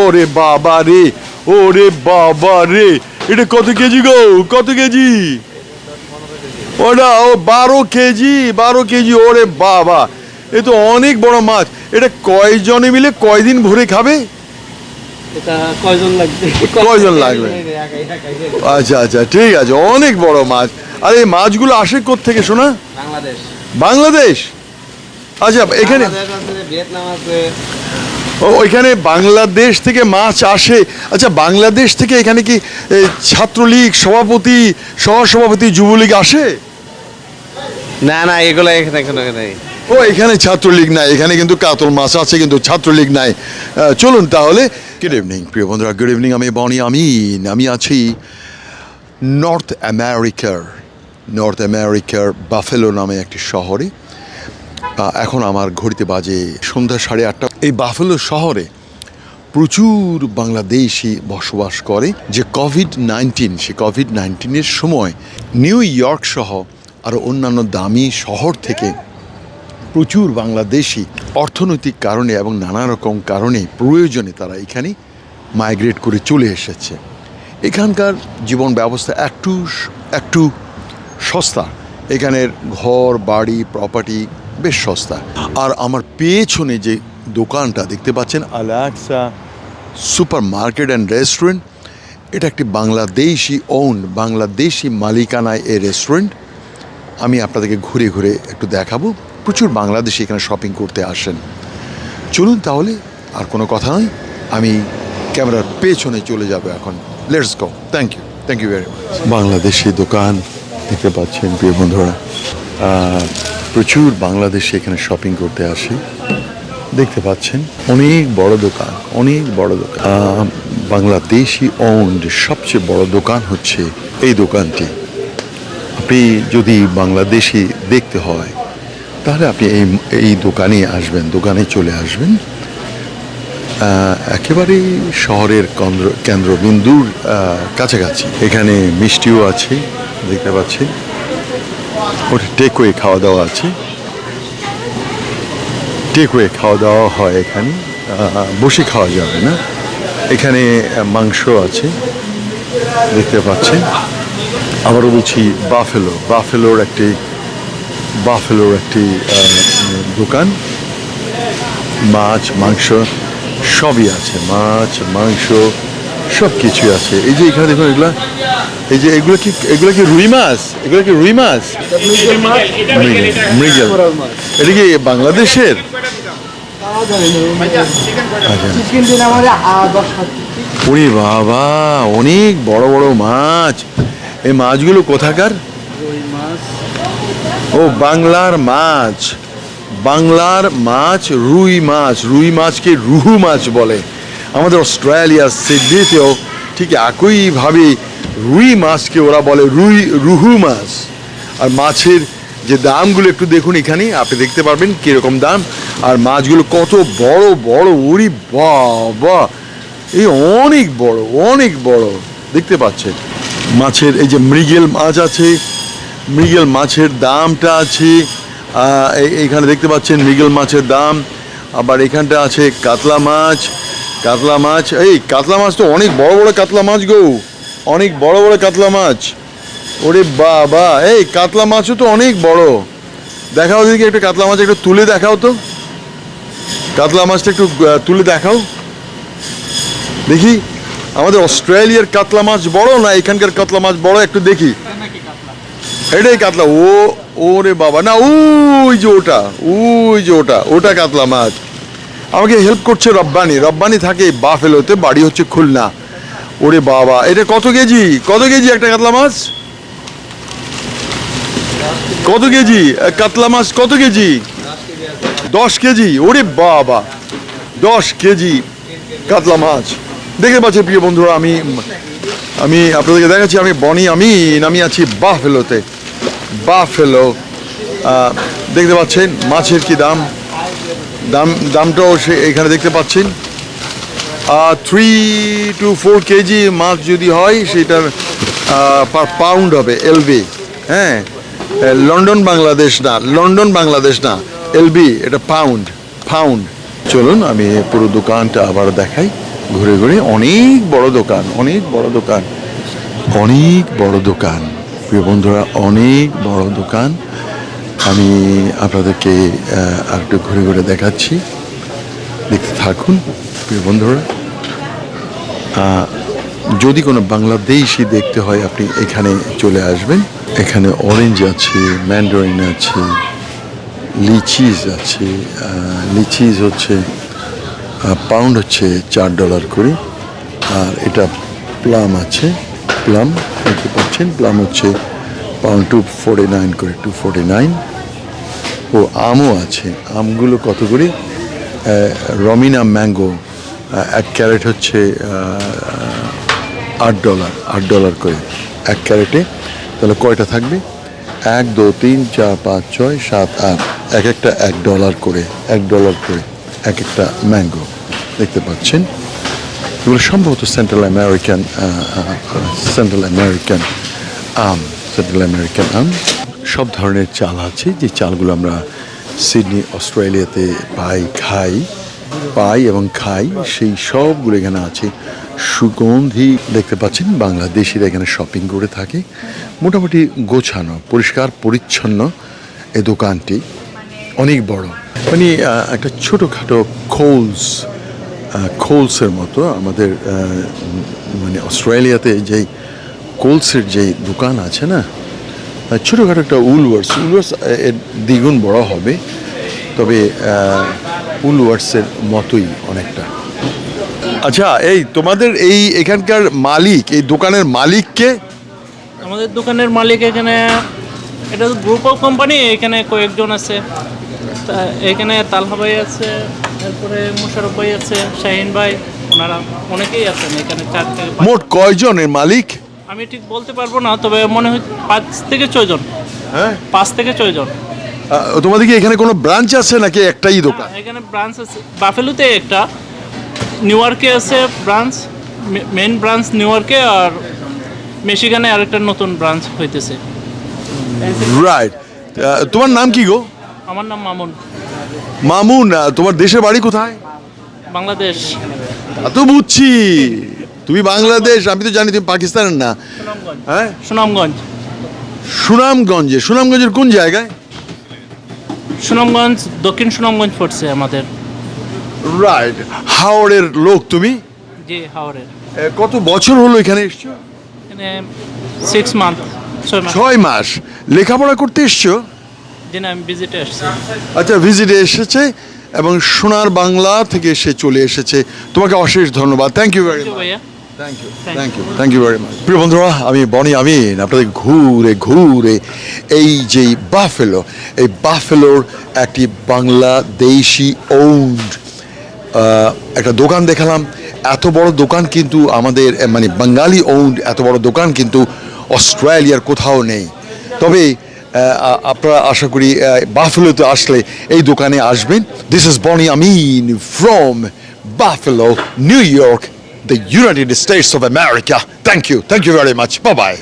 ওরে বাবা রে ওরে বাবা রে। এটা কত কেজি গো? কত কেজি? ওটা ও বারো কেজি বারো কেজি ওরে বাবা। এ তো অনেক বড় মাছ। এটা কয়জনে মিলে কয়দিন ভরে খাবে? কয়জন লাগবে? আচ্ছা আচ্ছা ঠিক আছে অনেক বড় মাছ। আর এই মাছগুলো আসে থেকে শোনা বাংলাদেশ। বাংলাদেশ? আচ্ছা এখানে ভিয়েতনাম আছে। ও ওইখানে বাংলাদেশ থেকে মাছ আসে। আচ্ছা বাংলাদেশ থেকে এখানে কি এই, ছাত্রলীগ সভাপতি সহসভাপতি যুবলীগ আসে? না না এগুলো এখানে কোনো নেই। ও এখানে ছাত্রলীগ নাই এখানে কিন্তু কাতল মাছ আছে কিন্তু ছাত্রলীগ নাই। চলুন তাহলে। গুড ইভিনিং প্রিয় বন্ধুরা গুড ইভিনিং আমি বনি আমিন। আমি আছি নর্থ আমেরিকার নর্থ আমেরিকার বাফেলো নামে একটি শহরে। এখন আমার ঘড়িতে বাজে সন্ধ্যা সাড়ে আটটা। এই বাফেলো শহরে প্রচুর বাংলাদেশি বসবাস করে যে কোভিড নাইন্টিন সে কোভিড নাইন্টিনের সময় নিউ ইয়র্ক সহ আরও অন্যান্য দামি শহর থেকে প্রচুর বাংলাদেশি অর্থনৈতিক কারণে এবং নানা রকম কারণে প্রয়োজনে তারা এখানে মাইগ্রেট করে চলে এসেছে। এখানকার জীবন ব্যবস্থা একটু একটু সস্তা। এখানের ঘর, বাড়ি প্রপার্টি বেশ সস্তা। আর আমার পেছনে যে দোকানটা দেখতে পাচ্ছেন আলাক্সা সুপার মার্কেট অ্যান্ড রেস্টুরেন্ট, এটা একটি বাংলাদেশি ওন বাংলাদেশি মালিকানায় এই রেস্টুরেন্ট। আমি আপনাদেরকে ঘুরে ঘুরে একটু দেখাবো। প্রচুর বাংলাদেশি এখানে শপিং করতে আসেন। চলুন তাহলে, আর কোনো কথা নয়, আমি ক্যামেরার পেছনে চলে যাব এখন। Let's go thank you thank you very much Bangladeshi দোকান দেখতে পাচ্ছেন, প্রিয় বন্ধুরা। প্রচুর বাংলাদেশে এখানে শপিং করতে আসে। দেখতে পাচ্ছেন অনেক বড় দোকান অনেক বড় দোকান। বাংলাদেশি ওন্ড সবচেয়ে বড় দোকান হচ্ছে এই দোকানটি। আপনি যদি বাংলাদেশি দেখতে হয় তাহলে আপনি এই এই দোকানে আসবেন দোকানে চলে আসবেন। আহ, একেবারেই শহরের কেন্দ্র কেন্দ্রবিন্দুর কাছাকাছি। এখানে মিষ্টিও আছে দেখতে পাচ্ছেন। ওটা টেকওয়ে খাওয়া দাওয়া আছে। টেকওয়ে খাওয়া দাওয়া হয় এখানে। বসে খাওয়া যাবে না। এখানে মাংস আছে। দেখতে পাচ্ছেন। আবারও বলছি বাফেলো। বাফেলোর একটি বাফেলোর একটি দোকান। মাছ, মাংস সবই আছে। মাছ, মাংস সব কিছু আছে। এই যে এখানে দেখুন, এগুলা এই যে এগুলো কি এগুলো কি রুই মাছ? এগুলো কি রুই মাছ? মৃগেল। এটা কি বাংলাদেশের? ওরে বাবা, অনেক বড় বড় মাছ। এই মাছগুলো কোথাকার? ও, বাংলার মাছ। বাংলার মাছ রুই মাছ। রুই মাছকে রুহু মাছ বলে। আমাদের অস্ট্রেলিয়ার সিডনিতেও ঠিক একইভাবে রুই মাছকে ওরা বলে রুই রুহু মাছ। আর মাছের যে দামগুলো একটু দেখুন এখানে, আপনি দেখতে পারবেন কীরকম দাম। আর মাছগুলো কত বড় বড়, উড়ি, বাবা! এই অনেক বড় অনেক বড়। দেখতে পাচ্ছেন? মাছের এই যে মৃগেল মাছ আছে, মৃগেল মাছের দামটা আছে এই- এইখানে দেখতে পাচ্ছেন মৃগেল মাছের দাম। আবার এখানটা আছে কাতলা মাছ কাতলা মাছ, এই কাতলা মাছ তো অনেক বড় বড় কাতলা মাছ গো। অনেক বড় বড় কাতলা মাছ। ওরে বাবা, এই কাতলা মাছও তো অনেক বড়। দেখাও দিকে একটু কাতলা মাছ একটু তুলে দেখাও তো। কাতলা মাছটা একটু তুলে দেখাও। দেখি, আমাদের অস্ট্রেলিয়ার কাতলা মাছ বড় না এখানকার কাতলা মাছ বড় একটু দেখি? এটাই কাতলা। ও, ওরে বাবা, না, ওই যে ওটা, ওই যে ওটা ওটা কাতলা মাছ। আমাকে হেল্প করছে রব্বানি। রব্বানি থাকে বাফেলোতে, বাড়ি হচ্ছে খুলনা। ওরে বাবা, এটা কত কেজি? কত কেজি একটা কাতলা মাছ? কত কেজি? কাতলা মাছ কত কেজি? দশ কেজি। ওরে বাবা, দশ কেজি কাতলা মাছ। দেখতে পাচ্ছেন প্রিয় বন্ধুরা, আমি আমি আপনাদেরকে দেখাচ্ছি, আমি বনি আমি আমি আছি বাফেলোতে। বাফেলো দেখতে পাচ্ছেন মাছের কি দাম? দাম, দামটাও সে এখানে দেখতে পাচ্ছেন। আর থ্রি টু ফোর কেজি মাছ যদি হয় সেটার পার পাউন্ড হবে এলবি হ্যাঁ লন্ডন বাংলাদেশ না, লন্ডন বাংলাদেশ না এলবি এটা পাউন্ড পাউন্ড চলুন, আমি পুরো দোকানটা আবার দেখাই, ঘুরে ঘুরে। অনেক বড় দোকান, অনেক বড় দোকান, অনেক বড় দোকান। প্রিয় বন্ধুরা, অনেক বড় দোকান। আমি আপনাদেরকে আহ, আর একটু ঘুরে ঘুরে দেখাচ্ছি। দেখতে থাকুন প্রিয় বন্ধুরা। যদি কোনো বাংলাদেশি দেখতে হয় আপনি এখানে চলে আসবেন। এখানে অরেঞ্জ আছে ম্যান্ডারিন আছে লিচিজ আছে লিচিজ হচ্ছে পাউন্ড হচ্ছে চার ডলার করে। আর এটা প্লাম আছে প্লাম দেখতে পাচ্ছেন? প্লাম হচ্ছে পাউন্ড টু ফোর্টি নাইন করে টু ফোর্টি নাইন ও আমও আছে। আমগুলো কত করে? রমিনা ম্যাঙ্গো এক ক্যারেট হচ্ছে আট ডলার আট ডলার করে এক ক্যারেটে। তাহলে কয়টা থাকবে? এক, দু, তিন, চার, পাঁচ, ছয়, সাত, আট। এক একটা এক ডলার করে, এক ডলার করে এক একটা ম্যাঙ্গো। দেখতে পাচ্ছেন? এগুলো সম্ভবত সেন্ট্রাল আমেরিকান সেন্ট্রাল আমেরিকান আম। সেন্ট্রাল আমেরিকান আম সব ধরনের চাল আছে, যে চালগুলো আমরা সিডনি, অস্ট্রেলিয়াতে পাই, খাই, পাই এবং খাই, সেই সবগুলো এখানে আছে। সুগন্ধি দেখতে পাচ্ছেন, বাংলাদেশিরা এখানে শপিং করে থাকে। মোটামুটি গোছানো, পরিষ্কার, পরিচ্ছন্ন এই দোকানটি অনেক বড়। মানে একটা ছোটোখাটো খোলস কোলসের মতো আমাদের মানে অস্ট্রেলিয়াতে যেই কোলসের যে দোকান আছে না ছোটোখাটো একটা উলওয়ার্স উলওয়ার্স এর দ্বিগুণ বড় হবে তবে উলওয়ার্সের মতোই অনেকটা। আচ্ছা এই তোমাদের এই এখানকার মালিক এই দোকানের মালিককে? আমাদের দোকানের মালিক এখানে এটা গ্রুপ অফ কোম্পানি এখানে কয়েকজন আছে। এখানে তালহা ভাই আছে তারপরে মুশারফ ভাই আছে শাহিন ভাই ওনারা অনেকেই আছেন এখানে চার মোট কয়জনের মালিক? আমি ঠিক বলতে পারব না তবে মনে হয় পাঁচ থেকে ছয়জন হ্যাঁ? পাঁচ থেকে ছয়জন তোমাদের কি এখানে কোনো ব্রাঞ্চ আছে নাকি একটাই দোকান? এখানে ব্রাঞ্চ আছে। বাফেলুতে একটা নিউ ইয়র্কে আছে ব্রাঞ্চ মেন ব্রাঞ্চ নিউ ইয়র্কে আর মেশিগানে আরেকটা নতুন ব্রাঞ্চ হইতেছে। রাইট তোমার নাম কি গো? আমার নাম মামুন। মামুন তোমার দেশের বাড়ি কোথায়? বাংলাদেশ। তা তো বুঝছি। তুমি বাংলাদেশ আমি তো জানি তুমি পাকিস্তানের না। হ্যাঁ? সুনামগঞ্জ। সুনামগঞ্জে সুনামগঞ্জের কোন জায়গায়? সুনামগঞ্জ দক্ষিণ সুনামগঞ্জ পড়ছে আমাদের। রাইট হাওড়ের লোক তুমি? জি হাওড়ের। কত বছর হলো এখানে এসছো? এখানে সিক্স মান্থ ছয় মাস। লেখাপড়া করতে এসছো? আমি ভিজিটে আসছি। আচ্ছা ভিজিটে এসেছে এবং সোনার বাংলা থেকে সে চলে এসেছে। তোমাকে অশেষ ধন্যবাদ। Thank you very much thank you thank you thank you very much প্রিয় বন্ধুরা আমি বনি আমিন আপনাদের ঘুরে ঘুরে এই যে বাফেলো এই বাফেলোর একটি বাংলাদেশি ওন্ড একটা দোকান দেখালাম। এত বড় দোকান কিন্তু আমাদের মানে বাঙালি ওন্ড এত বড় দোকান কিন্তু অস্ট্রেলিয়ার কোথাও নেই। তবে আপনারা আশা করি বাফেলোতে আসলে এই দোকানে আসবেন। This is Boni Amin from Buffalo New York the United States of America. Thank you. Thank you very much. Bye bye.